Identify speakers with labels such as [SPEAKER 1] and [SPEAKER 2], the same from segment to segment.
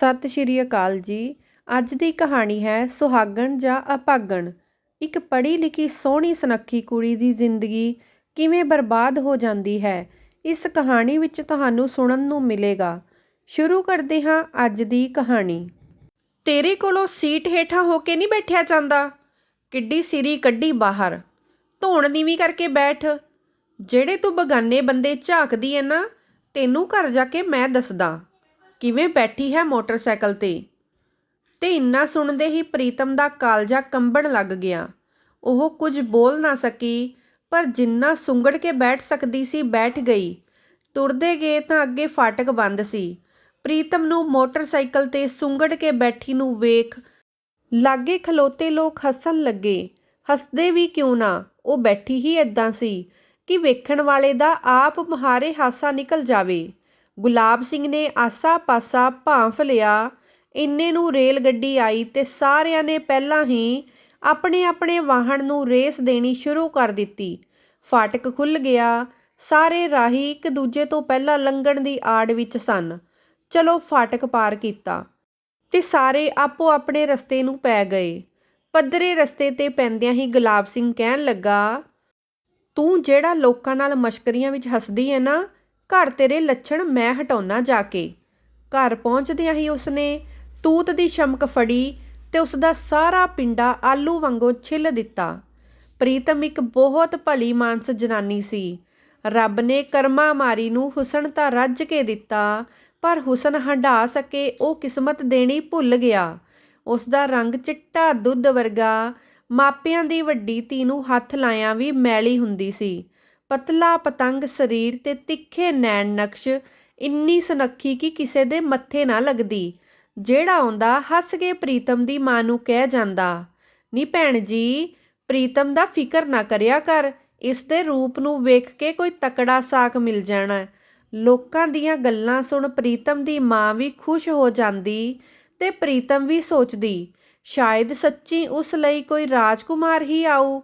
[SPEAKER 1] ਸਤਿ ਸ਼੍ਰੀ ਅਕਾਲ ਜੀ। ਅੱਜ ਦੀ ਕਹਾਣੀ ਹੈ ਸੁਹਾਗਣ ਜਾਂ ਅਭਾਗਣ। ਇੱਕ ਪੜ੍ਹੀ ਲਿਖੀ ਸੋਹਣੀ ਸੁਨੱਖੀ ਕੁੜੀ ਦੀ ਜ਼ਿੰਦਗੀ ਕਿਵੇਂ ਬਰਬਾਦ ਹੋ ਜਾਂਦੀ ਹੈ, ਇਸ ਕਹਾਣੀ ਵਿੱਚ ਤੁਹਾਨੂੰ ਸੁਣਨ ਨੂੰ ਮਿਲੇਗਾ। ਸ਼ੁਰੂ ਕਰਦੇ ਹਾਂ ਅੱਜ ਦੀ ਕਹਾਣੀ। ਤੇਰੇ ਕੋਲੋਂ ਸੀਟ ਹੇਠਾਂ ਹੋ ਕੇ ਨਹੀਂ ਬੈਠਿਆ ਜਾਂਦਾ। ਕਿੱਡੀ ਸਿਰੀ ਕੱਢੀ ਬਾਹਰ। ਧੋਣ ਨੀਵੀਂ ਕਰਕੇ ਬੈਠ। ਜਿਹੜੇ ਤੂੰ ਬਗਾਨੇ ਬੰਦੇ ਝਾਕਦੀ ਐ ਨਾ, ਤੈਨੂੰ ਘਰ ਜਾ ਕੇ ਮੈਂ ਦੱਸਦਾ। ਕਿਵੇਂ ਬੈਠੀ ਹੈ ਮੋਟਰਸਾਈਕਲ ਤੇ? ਤੇ ਇੰਨਾ ਸੁਣਦੇ ਹੀ ਪ੍ਰੀਤਮ ਦਾ ਕਾਲਜਾ ਕੰਬਣ ਲੱਗ ਗਿਆ। ਉਹ ਕੁਝ ਬੋਲ ਨਾ ਸਕੀ, ਪਰ ਜਿੰਨਾ ਸੁੰਗੜ ਕੇ ਬੈਠ ਸਕਦੀ ਸੀ ਬੈਠ ਗਈ। ਤੁਰਦੇ ਗਏ ਤਾਂ ਅੱਗੇ ਫਾਟਕ ਬੰਦ ਸੀ। ਪ੍ਰੀਤਮ ਨੂੰ ਮੋਟਰਸਾਈਕਲ ਤੇ ਸੁੰਗੜ ਕੇ ਬੈਠੀ ਨੂੰ ਵੇਖ ਲਾਗੇ ਖਲੋਤੇ ਲੋਕ ਹੱਸਣ ਲੱਗੇ। ਹੱਸਦੇ ਵੀ ਕਿਉਂ ਨਾ? ਉਹ ਬੈਠੀ ਹੀ ਏਦਾਂ ਸੀ ਕਿ ਵੇਖਣ ਵਾਲੇ ਦਾ ਆਪ ਮਹਾਰੇ ਹਾਸਾ ਨਿਕਲ ਜਾਵੇ। ਗੁਲਾਬ ਸਿੰਘ ਨੇ ਆਸਾ ਪਾਸਾ ਭਾਂਫ ਲਿਆ। ਇੰਨੇ ਨੂੰ ਰੇਲ ਗੱਡੀ ਆਈ ਤੇ ਸਾਰਿਆਂ ਨੇ ਪਹਿਲਾਂ ਹੀ ਆਪਣੇ ਆਪਣੇ ਵਾਹਨ ਨੂੰ ਰੇਸ ਦੇਣੀ ਸ਼ੁਰੂ ਕਰ ਦਿੱਤੀ। ਫਾਟਕ ਖੁੱਲ ਗਿਆ। ਸਾਰੇ ਰਾਹੀ ਇੱਕ ਦੂਜੇ ਤੋਂ ਪਹਿਲਾਂ ਲੰਘਣ ਦੀ ਆੜ ਵਿੱਚ ਸਨ। ਚਲੋ ਫਾਟਕ ਪਾਰ ਕੀਤਾ ਤੇ ਸਾਰੇ ਆਪੋ ਆਪਣੇ ਰਸਤੇ ਨੂੰ ਪੈ ਗਏ। ਪੱਧਰੇ ਰਸਤੇ ਤੇ ਪੈਂਦਿਆਂ ਹੀ ਗੁਲਾਬ ਸਿੰਘ ਕਹਿਣ ਲੱਗਾ, ਤੂੰ ਜਿਹੜਾ ਲੋਕਾਂ ਨਾਲ ਮਸ਼ਕਰੀਆਂ ਵਿੱਚ ਹੱਸਦੀ ਹੈ ਨਾ ਘਰ ਤੇਰੇ ਲੱਛਣ ਮੈਂ ਹਟਾਉਣਾ ਜਾ ਕੇ। ਘਰ ਪਹੁੰਚਦਿਆਂ ਹੀ ਉਸਨੇ ਤੂਤ ਦੀ ਸ਼ਮਕ ਫੜੀ ਤੇ ਉਸਦਾ ਸਾਰਾ ਪਿੰਡਾ ਆਲੂ ਵਾਂਗੂ ਛਿੱਲ ਦਿੱਤਾ। ਪ੍ਰੀਤਮ ਇੱਕ ਬਹੁਤ ਭਲੀ ਮਾਨਸ ਜਨਾਨੀ ਸੀ। ਰੱਬ ਨੇ ਕਰਮਾ ਮਾਰੀ ਨੂੰ ਹੁਸਨ ਤਾਂ ਰੱਜ ਕੇ ਦਿੱਤਾ, ਪਰ ਹੁਸਨ ਹੰਢਾ ਸਕੇ ਉਹ ਕਿਸਮਤ ਦੇਣੀ ਭੁੱਲ ਗਿਆ। ਉਸ ਦਾ ਰੰਗ ਚਿੱਟਾ ਦੁੱਧ ਵਰਗਾ, ਮਾਪਿਆਂ ਦੀ ਵੱਡੀ ਧੀ ਨੂੰ ਹੱਥ ਲਾਇਆ ਵੀ ਮੈਲੀ ਹੁੰਦੀ ਸੀ। ਪਤਲਾ ਪਤੰਗ ਸਰੀਰ ਤੇ ਤਿੱਖੇ ਨੈਣ ਨਕਸ਼ ਇੰਨੀ ਸੁਨੱਖੀ ਕਿ ਕਿਸੇ ਦੇ ਮੱਥੇ ਨਾ ਲੱਗਦੀ। ਜਿਹੜਾ ਆਉਂਦਾ ਹੱਸ ਕੇ ਪ੍ਰੀਤਮ ਦੀ ਮਾਂ ਨੂੰ ਕਹਿ ਜਾਂਦਾ, ਨੀ ਭੈਣ ਜੀ, ਪ੍ਰੀਤਮ ਦਾ ਫਿਕਰ ਨਾ ਕਰਿਆ ਕਰ, ਇਸ ਦੇ ਰੂਪ ਨੂੰ ਵੇਖ ਕੇ ਕੋਈ ਤਕੜਾ ਸਾਕ ਮਿਲ ਜਾਣਾ ਲੋਕਾਂ ਦੀਆਂ ਗੱਲਾਂ ਸੁਣ ਪ੍ਰੀਤਮ ਦੀ ਮਾਂ ਵੀ ਖੁਸ਼ ਹੋ ਜਾਂਦੀ ਤੇ ਪ੍ਰੀਤਮ ਵੀ ਸੋਚਦੀ, ਸ਼ਾਇਦ ਸੱਚੀ ਉਸ ਲਈ ਕੋਈ ਰਾਜਕੁਮਾਰ ਹੀ ਆਊ।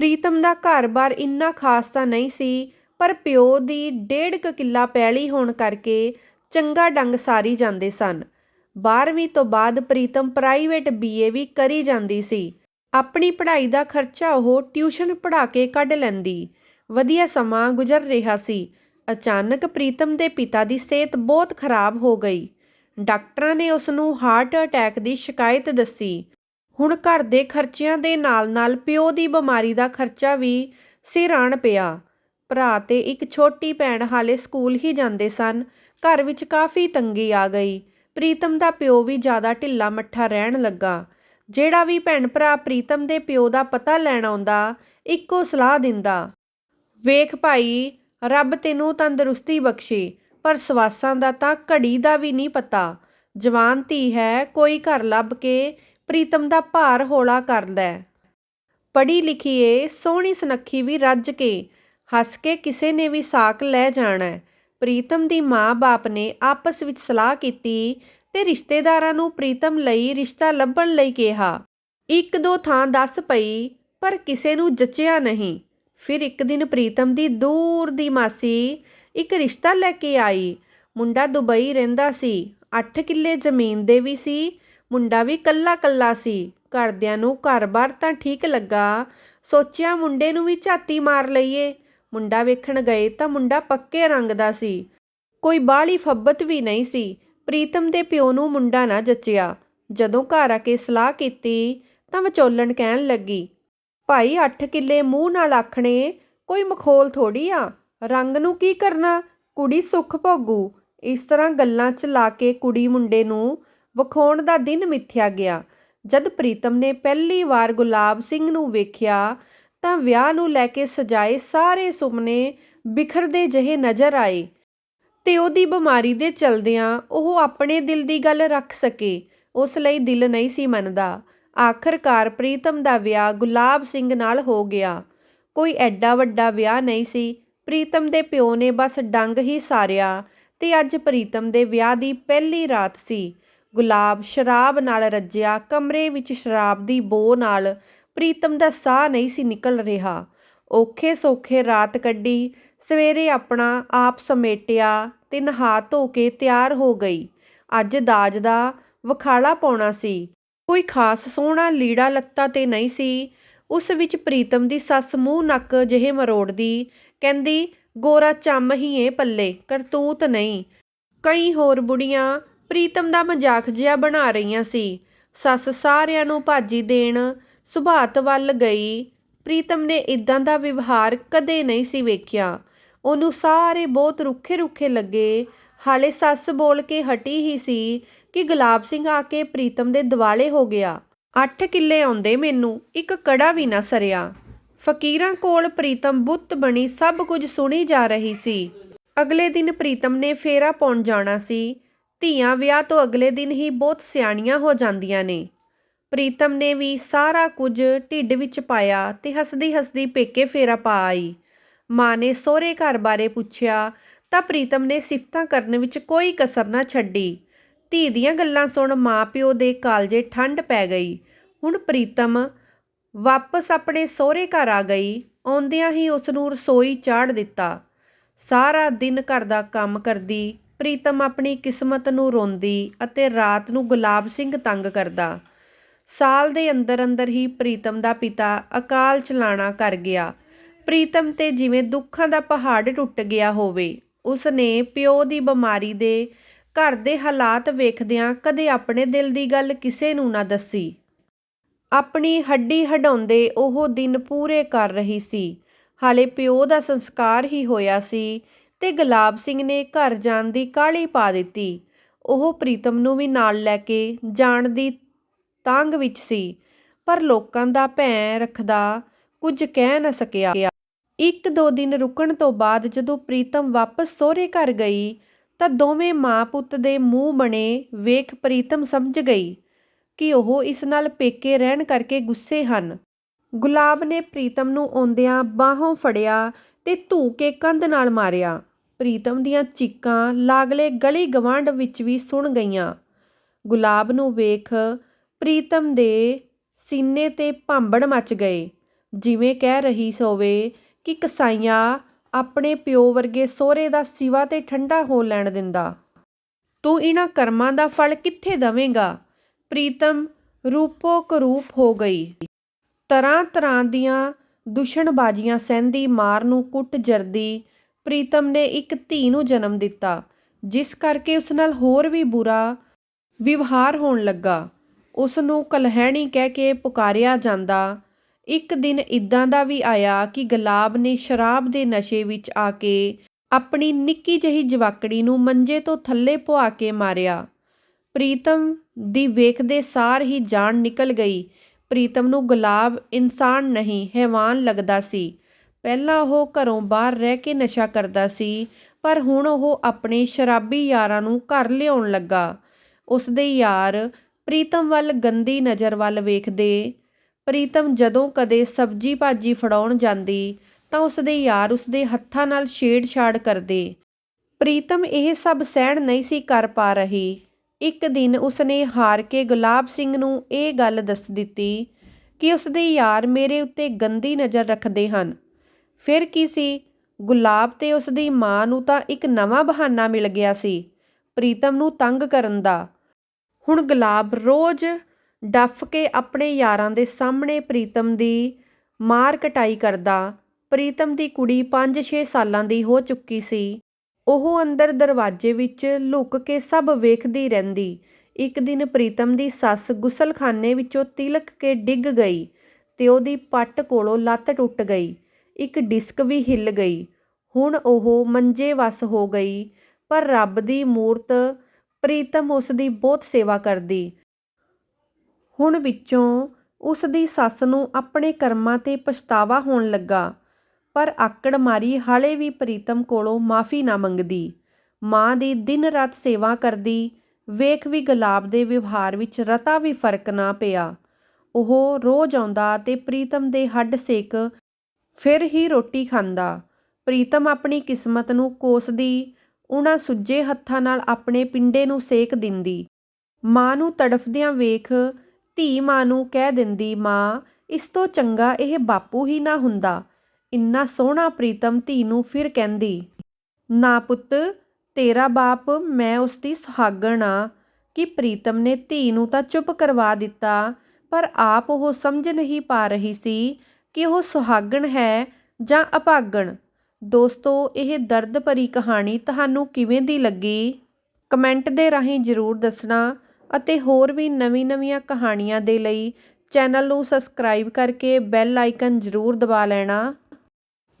[SPEAKER 1] ਪ੍ਰੀਤਮ ਦਾ ਘਰ-ਬਾਰ ਇੰਨਾ ਖਾਸ ਤਾਂ ਨਹੀਂ ਸੀ, ਪਰ ਪਿਓ ਦੀ ਡੇਢ ਕੁ ਕਿੱਲਾ ਪੈਲੀ ਹੋਣ ਕਰਕੇ ਚੰਗਾ ਡੰਗ ਸਾਰੀ ਜਾਂਦੇ ਸਨ। 12ਵੀਂ ਤੋਂ ਬਾਅਦ ਪ੍ਰੀਤਮ ਪ੍ਰਾਈਵੇਟ ਬੀਏ ਵੀ ਕਰੀ ਜਾਂਦੀ ਸੀ। ਆਪਣੀ ਪੜ੍ਹਾਈ ਦਾ ਖਰਚਾ ਉਹ ਟਿਊਸ਼ਨ ਪੜ੍ਹਾ ਕੇ ਕੱਢ ਲੈਂਦੀ। ਵਧੀਆ ਸਮਾਂ ਗੁਜ਼ਰ ਰਿਹਾ ਸੀ। ਅਚਾਨਕ ਪ੍ਰੀਤਮ ਦੇ ਪਿਤਾ ਦੀ ਸਿਹਤ ਬਹੁਤ ਖਰਾਬ ਹੋ ਗਈ। ਡਾਕਟਰਾਂ ਨੇ ਉਸ ਨੂੰ ਹਾਰਟ ਅਟੈਕ ਦੀ ਸ਼ਿਕਾਇਤ ਦੱਸੀ। ਹੁਣ ਘਰ ਦੇ ਖਰਚਿਆਂ ਦੇ ਨਾਲ-ਨਾਲ ਪਿਓ ਦੀ ਬਿਮਾਰੀ ਦਾ ਖਰਚਾ ਵੀ ਸਿਰ ਆਣ ਪਿਆ। ਭਰਾ ਅਤੇ ਇੱਕ ਛੋਟੀ ਭੈਣ ਹਾਲੇ ਸਕੂਲ ਹੀ ਜਾਂਦੇ ਸਨ। ਘਰ ਵਿੱਚ ਕਾਫੀ ਤੰਗੀ ਆ ਗਈ। ਪ੍ਰੀਤਮ ਦਾ ਪਿਓ ਵੀ ਜ਼ਿਆਦਾ ਢਿੱਲਾ ਮੱਠਾ ਰਹਿਣ ਲੱਗਾ। ਜਿਹੜਾ ਵੀ ਭੈਣ ਭਰਾ ਪ੍ਰੀਤਮ ਦੇ ਪਿਓ ਦਾ ਪਤਾ ਲੈਣ ਆਉਂਦਾ, ਇੱਕੋ ਸਲਾਹ ਦਿੰਦਾ। ਵੇਖ ਭਾਈ, ਰੱਬ ਤੈਨੂੰ ਤੰਦਰੁਸਤੀ ਬਖਸ਼ੇ, ਪਰ ਸਵਾਸਾਂ ਦਾ ਤਾਂ ਘੜੀ ਦਾ ਵੀ ਨਹੀਂ ਪਤਾ। ਜਵਾਨ ਧੀ ਹੈ, ਕੋਈ ਘਰ ਲੱਭ ਕੇ ਪ੍ਰੀਤਮ ਦਾ ਭਾਰ ਹੌਲਾ ਕਰਦਾ ਲੈ ਪੜ੍ਹੀ ਲਿਖੀਏ, ਸੋਹਣੀ ਸੁਨੱਖੀ ਵੀ ਰੱਜ ਕੇ, ਹੱਸ ਕੇ ਕਿਸੇ ਨੇ ਵੀ ਸਾਕ ਲੈ ਜਾਣਾ ਪ੍ਰੀਤਮ ਦੀ ਮਾਂ-ਬਾਪ ਨੇ ਆਪਸ ਵਿੱਚ ਸਲਾਹ ਕੀਤੀ ਤੇ ਰਿਸ਼ਤੇਦਾਰਾਂ ਨੂੰ ਪ੍ਰੀਤਮ ਲਈ ਰਿਸ਼ਤਾ ਲੱਭਣ ਲਈ ਕਿਹਾ। ਇੱਕ ਦੋ ਥਾਂ ਦੱਸ ਪਈ, ਪਰ ਕਿਸੇ ਨੂੰ ਜਚਿਆ ਨਹੀਂ। ਫਿਰ ਇੱਕ ਦਿਨ ਪ੍ਰੀਤਮ ਦੀ ਦੂਰ ਦੀ ਮਾਸੀ ਇੱਕ ਰਿਸ਼ਤਾ ਲੈ ਕੇ ਆਈ। ਮੁੰਡਾ ਦੁਬਈ ਰਹਿੰਦਾ ਸੀ 8 ਕਿੱਲੇ ਜ਼ਮੀਨ ਦੇ ਵੀ ਸੀ ਮੁੰਡਾ ਵੀ ਕੱਲਾ ਕੱਲਾ ਸੀ। ਘਰਦਿਆਂ ਨੂੰ ਘਰ-ਬਾਰ ਤਾਂ ਠੀਕ ਲੱਗਾ। ਸੋਚਿਆ ਮੁੰਡੇ ਨੂੰ ਵੀ ਝਾਤੀ ਮਾਰ ਲਈਏ। ਮੁੰਡਾ ਵੇਖਣ ਗਏ ਤਾਂ ਮੁੰਡਾ ਪੱਕੇ ਰੰਗ ਦਾ ਸੀ। ਕੋਈ ਬਾਹਲੀ ਫੱਬਤ ਵੀ ਨਹੀਂ ਸੀ। ਪ੍ਰੀਤਮ ਦੇ ਪਿਓ ਨੂੰ ਮੁੰਡਾ ਨਾ ਜੱਚਿਆ। ਜਦੋਂ ਘਰ ਆ ਕੇ ਸਲਾਹ ਕੀਤੀ ਤਾਂ ਵਿਚੋਲਣ ਕਹਿਣ ਲੱਗੀ, ਭਾਈ 8 ਕਿੱਲੇ ਮੂੰਹ ਨਾਲ ਆਖਣੇ ਕੋਈ ਮਖੌਲ ਥੋੜੀ ਆ। ਰੰਗ ਨੂੰ ਕੀ ਕਰਨਾ? ਕੁੜੀ ਸੁੱਖ ਭੋਗੂ। ਇਸ ਤਰ੍ਹਾਂ ਗੱਲਾਂ 'ਚ ਲਾ ਕੇ ਕੁੜੀ ਮੁੰਡੇ ਨੂੰ ਵਿਖਾਉਣ ਦਾ ਦਿਨ ਮਿੱਥਿਆ ਗਿਆ। ਜਦ ਪ੍ਰੀਤਮ ਨੇ ਪਹਿਲੀ ਵਾਰ ਗੁਲਾਬ ਸਿੰਘ ਨੂੰ ਵੇਖਿਆ, ਤਾਂ ਵਿਆਹ ਨੂੰ ਲੈ ਕੇ ਸਜਾਏ ਸਾਰੇ ਸੁਪਨੇ ਬਿਖਰਦੇ ਜਿਹੇ ਨਜ਼ਰ ਆਏ ਤੇ ਉਹਦੀ ਬਿਮਾਰੀ ਦੇ ਚਲਦਿਆਂ ਉਹ ਆਪਣੇ ਦਿਲ ਦੀ ਗੱਲ ਰੱਖ ਸਕੇ। ਉਸ ਲਈ ਦਿਲ ਨਹੀਂ ਸੀ ਮੰਨਦਾ। ਆਖਰਕਾਰ ਪ੍ਰੀਤਮ ਦਾ ਵਿਆਹ ਗੁਲਾਬ ਸਿੰਘ ਨਾਲ ਹੋ ਗਿਆ। ਕੋਈ ਐਡਾ ਵੱਡਾ ਵਿਆਹ ਨਹੀਂ ਸੀ। ਪ੍ਰੀਤਮ ਦੇ ਪਿਓ ਨੇ ਬਸ ਡੰਗ ਹੀ ਸਾਰਿਆ ਤੇ ਅੱਜ ਪ੍ਰੀਤਮ ਦੇ ਵਿਆਹ ਦੀ ਪਹਿਲੀ ਰਾਤ ਸੀ। ਗੁਲਾਬ ਸ਼ਰਾਬ ਨਾਲ ਰੱਜਿਆ, ਕਮਰੇ ਵਿੱਚ ਸ਼ਰਾਬ ਦੀ ਬੋ ਨਾਲ ਪ੍ਰੀਤਮ ਦਾ ਸਾਹ ਨਹੀਂ ਸੀ ਨਿਕਲ ਰਿਹਾ। ਔਖੇ ਸੌਖੇ ਰਾਤ ਕੱਢੀ, ਸਵੇਰੇ ਆਪਣਾ ਆਪ ਸਮੇਟਿਆ ਤੇ ਨਹਾ ਧੋ ਕੇ ਤਿਆਰ ਹੋ ਗਈ। ਅੱਜ ਦਾਜ ਦਾ ਵਖਾਲਾ ਪਾਉਣਾ ਸੀ। ਕੋਈ ਖਾਸ ਸੋਹਣਾ ਲੀੜਾ ਲੱਤਾ ਤੇ ਨਹੀਂ ਸੀ। ਉਸ ਵਿੱਚ ਪ੍ਰੀਤਮ ਦੀ ਸੱਸ ਮੂੰਹ ਨੱਕ ਜਿਹੇ ਮਰੋੜਦੀ, ਕਹਿੰਦੀ, ਗੋਰਾ ਚੰਮ ਹੀ ਏ ਪੱਲੇ, ਕਰਤੂਤ ਨਹੀਂ। ਕਈ ਹੋਰ ਬੁੜੀਆਂ ਪ੍ਰੀਤਮ ਦਾ ਮਜ਼ਾਕ ਜਿਹਾ ਬਣਾ ਰਹੀਆਂ ਸੀ। ਸੱਸ ਸਾਰਿਆਂ ਨੂੰ ਭਾਜੀ ਦੇਣ ਸੁਭਾਤ ਵੱਲ ਗਈ। ਪ੍ਰੀਤਮ ਨੇ ਇਦਾਂ ਦਾ ਵਿਵਹਾਰ ਕਦੇ ਨਹੀਂ ਸੀ ਵੇਖਿਆ। ਉਹਨੂੰ ਸਾਰੇ ਬਹੁਤ ਰੁੱਖੇ ਰੁੱਖੇ ਲੱਗੇ। ਹਾਲੇ ਸੱਸ ਬੋਲ ਕੇ ਹਟੀ ਹੀ ਸੀ ਕਿ ਗੁਲਾਬ ਸਿੰਘ ਆ ਕੇ ਪ੍ਰੀਤਮ ਦੇ ਦਿਵਾਲੇ ਹੋ ਗਿਆ। ਅੱਠ ਕਿੱਲੇ ਆਉਂਦੇ ਮੈਨੂੰ, ਇੱਕ ਕੜਾ ਵੀ ਨਾ ਸਰਿਆ। ਫਕੀਰਾਂ ਕੋਲ ਪ੍ਰੀਤਮ ਬੁੱਤ ਬਣੀ ਸਭ ਕੁਝ ਸੁਣੀ ਜਾ ਰਹੀ ਸੀ। ਅਗਲੇ ਦਿਨ ਪ੍ਰੀਤਮ ਨੇ ਫੇਰਾ ਪਾਉਣ ਜਾਣਾ ਸੀ। ਧੀਆਂ ਵਿਆਹ ਤੋਂ ਅਗਲੇ ਦਿਨ ਹੀ ਬਹੁਤ ਸਿਆਣੀਆਂ ਹੋ ਜਾਂਦੀਆਂ ਨੇ। ਪ੍ਰੀਤਮ ਨੇ ਵੀ ਸਾਰਾ ਕੁਝ ਢਿੱਡ ਵਿੱਚ ਪਾਇਆ ਤੇ ਹੱਸਦੀ ਹੱਸਦੀ ਪੇਕੇ ਫੇਰਾ ਪਾ ਆਈ। ਮਾਂ ਨੇ ਸਹੁਰੇ ਘਰ ਬਾਰੇ ਪੁੱਛਿਆ ਤਾਂ ਪ੍ਰੀਤਮ ਨੇ ਸਿਫਤਾਂ ਕਰਨ ਵਿੱਚ ਕੋਈ ਕਸਰ ਨਾ ਛੱਡੀ। ਧੀ ਦੀਆਂ ਗੱਲਾਂ ਸੁਣ ਮਾਂ ਪਿਓ ਦੇ ਕਾਲਜੇ ਠੰਡ ਪੈ ਗਈ। ਹੁਣ ਪ੍ਰੀਤਮ ਵਾਪਸ ਆਪਣੇ ਸਹੁਰੇ ਘਰ ਆ ਗਈ, ਆਉਂਦਿਆਂ ਹੀ ਉਸ ਨੂੰ ਰਸੋਈ ਚਾੜ ਦਿੱਤਾ। ਸਾਰਾ ਦਿਨ ਘਰ ਦਾ ਕੰਮ ਕਰਦੀ ਪ੍ਰੀਤਮ ਆਪਣੀ ਕਿਸਮਤ ਨੂੰ ਰੋਂਦੀ ਅਤੇ ਰਾਤ ਨੂੰ ਗੁਲਾਬ ਸਿੰਘ ਤੰਗ ਕਰਦਾ। ਸਾਲ ਦੇ ਅੰਦਰ ਅੰਦਰ ਹੀ ਪ੍ਰੀਤਮ ਦਾ ਪਿਤਾ ਅਕਾਲ ਚਲਾਣਾ ਕਰ ਗਿਆ। ਪ੍ਰੀਤਮ ਤੇ ਜਿਵੇਂ ਦੁੱਖਾਂ ਦਾ ਪਹਾੜ ਟੁੱਟ ਗਿਆ ਹੋਵੇ ਉਸ ਨੇ ਪਿਓ ਦੀ ਬਿਮਾਰੀ ਦੇ ਘਰ ਦੇ ਹਾਲਾਤ ਵੇਖਦਿਆਂ ਕਦੇ ਆਪਣੇ ਦਿਲ ਦੀ ਗੱਲ ਕਿਸੇ ਨੂੰ ਨਾ ਦੱਸੀ। ਆਪਣੀ ਹੱਡੀ ਹਡਾਉਂਦੇ ਉਹ ਦਿਨ ਪੂਰੇ ਕਰ ਰਹੀ ਸੀ। ਹਾਲੇ ਪਿਓ ਦਾ ਸੰਸਕਾਰ ਹੀ ਹੋਇਆ ਸੀ। ਤੇ ਗੁਲਾਬ ਸਿੰਘ ਨੇ ਘਰ ਜਾਣ ਦੀ ਕਾਹਲੀ ਪਾ ਦਿੱਤੀ। ਉਹ ਪ੍ਰੀਤਮ ਨੂੰ ਵੀ ਨਾਲ ਲੈ ਕੇ ਜਾਣ ਦੀ ਤਾਂਗ ਵਿੱਚ ਸੀ, ਪਰ ਲੋਕਾਂ ਦਾ ਭੈਂ ਰੱਖਦਾ ਕੁਝ ਕਹਿ ਨਾ ਸਕਿਆ। ਇੱਕ ਦੋ ਦਿਨ ਰੁਕਣ ਤੋਂ ਬਾਅਦ ਜਦੋਂ ਪ੍ਰੀਤਮ ਵਾਪਸ ਸਹੁਰੇ ਘਰ ਗਈ, ਤਾਂ ਦੋਵੇਂ ਮਾਂ ਪੁੱਤ ਦੇ ਮੂੰਹ ਬਣੇ ਵੇਖ ਪ੍ਰੀਤਮ ਸਮਝ ਗਈ ਕਿ ਉਹ ਇਸ ਨਾਲ ਪੇਕੇ ਰਹਿਣ ਕਰਕੇ ਗੁੱਸੇ ਹਨ। ਗੁਲਾਬ ਨੇ ਪ੍ਰੀਤਮ ਨੂੰ ਆਉਂਦਿਆਂ ਬਾਹੋਂ ਫੜਿਆ ਤੇ ਧੂ ਕੇ ਕੰਧ ਨਾਲ ਮਾਰਿਆ। ਪ੍ਰੀਤਮ ਦੀਆਂ ਚੀਕਾਂ ਲਾਗਲੇ ਗਲੀ ਗਵਾਂਢ ਵਿੱਚ ਵੀ ਸੁਣ ਗਈਆਂ। ਗੁਲਾਬ ਨੂੰ ਵੇਖ ਪ੍ਰੀਤਮ ਦੇ ਸੀਨੇ ਤੇ ਭਾਂਬੜ ਮੱਚ ਗਏ। ਜਿਵੇਂ ਕਹਿ ਰਹੀ ਹੋਵੇ ਕਿ ਕਸਾਈਆਂ ਆਪਣੇ ਪਿਓ ਵਰਗੇ ਸਹੁਰੇ ਦਾ ਸਿਵਾ ਤੇ ਠੰਡਾ ਹੋ ਲੈਣ ਦਿੰਦਾ। ਤੂੰ ਇਹਨਾਂ ਕਰਮਾਂ ਦਾ ਫਲ ਕਿੱਥੇ ਦਵੇਂਗਾ? ਪ੍ਰੀਤਮ ਰੂਪੋ ਕਰੂਪ ਹੋ ਗਈ। ਤਰ੍ਹਾਂ ਤਰ੍ਹਾਂ ਦੀਆਂ ਦੁਸ਼ਣਬਾਜ਼ੀਆਂ ਸਹਿੰਦੀ ਮਾਰ ਨੂੰ ਕੁੱਟ ਜਰਦੀ ਪ੍ਰੀਤਮ ਨੇ ਇੱਕ ਧੀ ਨੂੰ ਜਨਮ ਦਿੱਤਾ, ਜਿਸ ਕਰਕੇ ਉਸ ਨਾਲ ਹੋਰ ਵੀ ਬੁਰਾ ਵਿਵਹਾਰ ਹੋਣ ਲੱਗਾ। ਉਸ ਨੂੰ ਕਲਹਿਣੀ ਕਹਿ ਕੇ ਪੁਕਾਰਿਆ ਜਾਂਦਾ। ਇੱਕ ਦਿਨ ਇਦਾਂ ਦਾ ਵੀ ਆਇਆ ਕਿ ਗੁਲਾਬ ਨੇ ਸ਼ਰਾਬ ਦੇ ਨਸ਼ੇ ਵਿੱਚ ਆ ਕੇ ਆਪਣੀ ਨਿੱਕੀ ਜਿਹੀ ਜਵਾਕੜੀ ਨੂੰ ਮੰਜੇ ਤੋਂ ਥੱਲੇ ਪੁਆ ਕੇ ਮਾਰਿਆ। ਪ੍ਰੀਤਮ ਦੀ ਵੇਖਦੇ ਸਾਰ ਹੀ ਜਾਨ ਨਿਕਲ ਗਈ। ਪ੍ਰੀਤਮ ਨੂੰ ਗੁਲਾਬ ਇਨਸਾਨ ਨਹੀਂ, ਹੈਵਾਨ ਲੱਗਦਾ ਸੀ। ਪਹਿਲਾਂ ਉਹ ਘਰੋਂ ਬਾਹਰ ਰਹਿ ਕੇ ਨਸ਼ਾ ਕਰਦਾ ਸੀ, ਪਰ ਹੁਣ ਉਹ ਆਪਣੇ ਸ਼ਰਾਬੀ ਯਾਰਾਂ ਨੂੰ ਘਰ ਲਿਆਉਣ ਲੱਗਾ। ਉਸ ਦੇ ਯਾਰ ਪ੍ਰੀਤਮ ਵੱਲ ਗੰਦੀ ਨਜ਼ਰ ਵੱਲ ਵੇਖਦੇ। ਪ੍ਰੀਤਮ ਜਦੋਂ ਕਦੇ ਸਬਜੀ ਭਾਜੀ ਫੜਾਉਣ ਜਾਂਦੀ, ਤਾਂ ਉਸ ਦੇ ਯਾਰ ਉਸ ਦੇ ਹੱਥਾਂ ਨਾਲ ਛੇੜਛਾੜ ਕਰਦੇ। ਪ੍ਰੀਤਮ ਇਹ ਸਭ ਸਹਿਣ ਨਹੀਂ ਸੀ ਕਰ ਪਾ ਰਹੀ। ਇੱਕ ਦਿਨ ਉਸਨੇ ਹਾਰ ਕੇ ਗੁਲਾਬ ਸਿੰਘ ਨੂੰ ਇਹ ਗੱਲ ਦੱਸ ਦਿੱਤੀ ਕਿ ਉਸ ਦੇ ਯਾਰ ਮੇਰੇ ਉੱਤੇ ਗੰਦੀ ਨਜ਼ਰ ਰੱਖਦੇ ਹਨ। ਫਿਰ ਕੀ ਸੀ? ਗੁਲਾਬ ਅਤੇ ਉਸ ਦੀ ਮਾਂ ਨੂੰ ਤਾਂ ਇੱਕ ਨਵਾਂ ਬਹਾਨਾ ਮਿਲ ਗਿਆ ਸੀ, ਪ੍ਰੀਤਮ ਨੂੰ ਤੰਗ ਕਰਨ ਦਾ। ਹੁਣ ਗੁਲਾਬ ਰੋਜ਼ ਡੱਫ ਕੇ ਆਪਣੇ ਯਾਰਾਂ ਦੇ ਸਾਹਮਣੇ ਪ੍ਰੀਤਮ ਦੀ ਮਾਰ ਕਟਾਈ ਕਰਦਾ। ਪ੍ਰੀਤਮ ਦੀ ਕੁੜੀ 5-6 ਸਾਲਾਂ ਦੀ ਹੋ ਚੁੱਕੀ ਸੀ। ਉਹ ਅੰਦਰ ਦਰਵਾਜ਼ੇ ਵਿੱਚ ਲੁਕ ਕੇ ਸਭ ਵੇਖਦੀ ਰਹਿੰਦੀ। ਇੱਕ ਦਿਨ ਪ੍ਰੀਤਮ ਦੀ ਸੱਸ ਗੁਸਲਖਾਨੇ ਵਿੱਚੋਂ ਤਿਲਕ ਕੇ ਡਿੱਗ ਗਈ ਤੇ ਉਹਦੀ ਪੱਟ ਕੋਲੋਂ ਲੱਤ ਟੁੱਟ ਗਈ। ਇੱਕ ਡਿਸਕ ਵੀ ਹਿੱਲ ਗਈ। ਹੁਣ ਉਹ ਮੰਜੇ ਵੱਸ ਹੋ ਗਈ, ਪਰ ਰੱਬ ਦੀ ਮੂਰਤ ਪ੍ਰੀਤਮ ਉਸ ਦੀ ਬਹੁਤ ਸੇਵਾ ਕਰਦੀ। ਹੁਣ ਵਿੱਚੋਂ ਉਸ ਦੀ ਸੱਸ ਨੂੰ ਆਪਣੇ ਕਰਮਾਂ ਤੇ ਪਛਤਾਵਾ ਹੋਣ ਲੱਗਾ, ਪਰ ਆਕੜ ਮਾਰੀ ਹਾਲੇ ਵੀ ਪ੍ਰੀਤਮ ਕੋਲੋਂ ਮਾਫੀ ਨਾ ਮੰਗਦੀ। ਮਾਂ ਦੀ ਦਿਨ ਰਾਤ ਸੇਵਾ ਕਰਦੀ, ਵੇਖ ਵੀ ਗੁਲਾਬ ਦੇ ਵਿਵਹਾਰ ਵਿੱਚ ਰਤਾ ਵੀ ਫ਼ਰਕ ਨਾ ਪਿਆ। ਉਹ ਰੋਜ਼ ਆਉਂਦਾ ਤੇ ਪ੍ਰੀਤਮ ਦੇ ਹੱਡ ਸੇਕ ਫਿਰ ਹੀ ਰੋਟੀ ਖਾਂਦਾ। ਪ੍ਰੀਤਮ ਆਪਣੀ ਕਿਸਮਤ ਨੂੰ ਕੋਸਦੀ ਉਹਨਾਂ ਸੁੱਜੇ ਹੱਥਾਂ ਨਾਲ ਆਪਣੇ ਪਿੰਡੇ ਨੂੰ ਸੇਕ ਦਿੰਦੀ। ਮਾਂ ਨੂੰ ਤੜਫਦਿਆਂ ਵੇਖ ਧੀ ਮਾਂ ਨੂੰ ਕਹਿ ਦਿੰਦੀ, ਮਾਂ, ਇਸ ਤੋਂ ਚੰਗਾ ਇਹ ਬਾਪੂ ਹੀ ਨਾ ਹੁੰਦਾ। ਇੰਨਾ ਸੋਹਣਾ ਪ੍ਰੀਤਮ ਧੀ ਨੂੰ ਫਿਰ ਕਹਿੰਦੀ, ਨਾ ਪੁੱਤ, ਤੇਰਾ ਬਾਪ ਮੈਂ ਉਸ ਦੀ ਸੁਹਾਗਣ ਆ। ਕਿ ਪ੍ਰੀਤਮ ਨੇ ਧੀ ਨੂੰ ਤਾਂ ਚੁੱਪ ਕਰਵਾ ਦਿੱਤਾ, ਪਰ ਆਪ ਉਹ ਸਮਝ ਨਹੀਂ ਪਾ ਰਹੀ ਸੀ ਕਿ ਉਹ ਸੁਹਾਗਣ ਹੈ ਜਾਂ ਅਭਾਗਣ? ਦੋਸਤੋ, ਇਹ ਦਰਦ ਭਰੀ ਕਹਾਣੀ ਤੁਹਾਨੂੰ ਕਿਵੇਂ ਦੀ ਲੱਗੀ? ਕਮੈਂਟ ਦੇ ਰਾਹੀਂ ਜ਼ਰੂਰ ਦੱਸਣਾ ਅਤੇ ਹੋਰ ਵੀ ਨਵੀਂ-ਨਵੀਆਂ ਕਹਾਣੀਆਂ ਦੇ ਲਈ ਚੈਨਲ ਨੂੰ ਸਬਸਕ੍ਰਾਈਬ ਕਰਕੇ ਬੈਲ ਆਈਕਨ ਜ਼ਰੂਰ ਦਬਾ ਲੈਣਾ।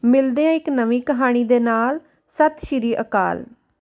[SPEAKER 1] ਮਿਲਦੇ ਆ ਇੱਕ ਨਵੀਂ ਕਹਾਣੀ ਦੇ ਨਾਲ। ਸਤਿ ਸ਼੍ਰੀ ਅਕਾਲ।